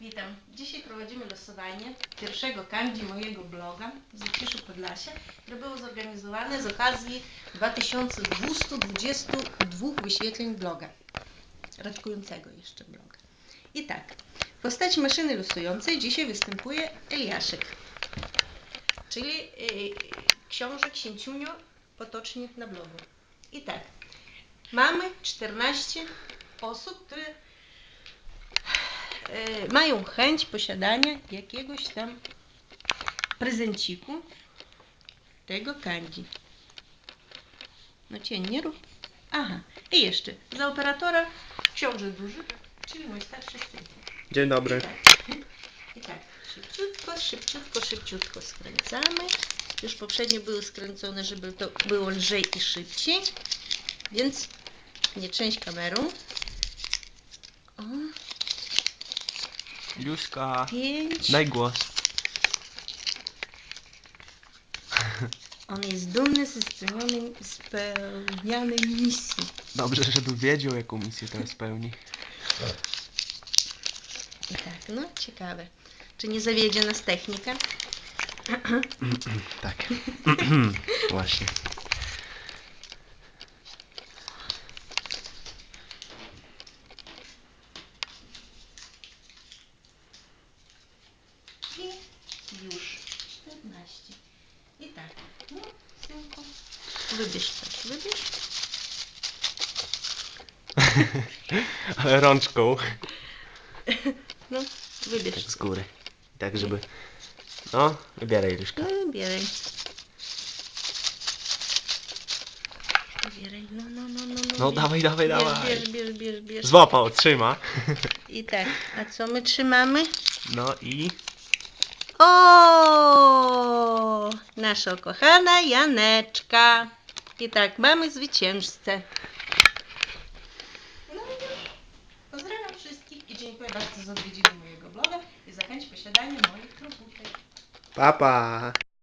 Witam. Dzisiaj prowadzimy losowanie pierwszego kanji mojego bloga z Zaciszu Podlasia, które było zorganizowane z okazji 2222 wyświetleń bloga. Raczkującego jeszcze bloga. I tak, w postaci maszyny losującej dzisiaj występuje Eliaszek, czyli yy, książę księciunio potocznie na blogu. I tak, mamy 14 osób, które mają chęć posiadania jakiegoś tam prezenciku tego kanji. No cień nie rób. Aha, i jeszcze za operatora książę duży, czyli mój starszy syn. Dzień dobry. I tak, tak, szybciutko, szybciutko, szybciutko skręcamy. Już poprzednio były skręcone, żeby to było lżej i szybciej. Więc nie trzęść kamerą. O, Juska, pięć. daj głos. On jest dumny ze spełnionej, spełnianej misji. Dobrze, żeby wiedział, jaką misję teraz pełni. I tak, no ciekawe. Czy nie zawiedzie nas technika? tak. Właśnie. I już 14. I tak, no synku, wybierz coś, wybierz. Ale rączką. No, wybierz. Tak z góry. Tak, żeby... No, wybieraj Juszka. No, wybieraj. Wybieraj, no, no, no, no. No, bierz. dawaj, dawaj, bierz, dawaj. Bierz, bierz, bierz, bierz. Złapał, trzyma. I tak, a co my trzymamy? No i... O, nasza kochana Janeczka. I tak, mamy zwycięzcę. No i już. Pozdrawiam wszystkich i dziękuję bardzo za odwiedziny mojego bloga i za chęć posiadania moich trupówek. Papa.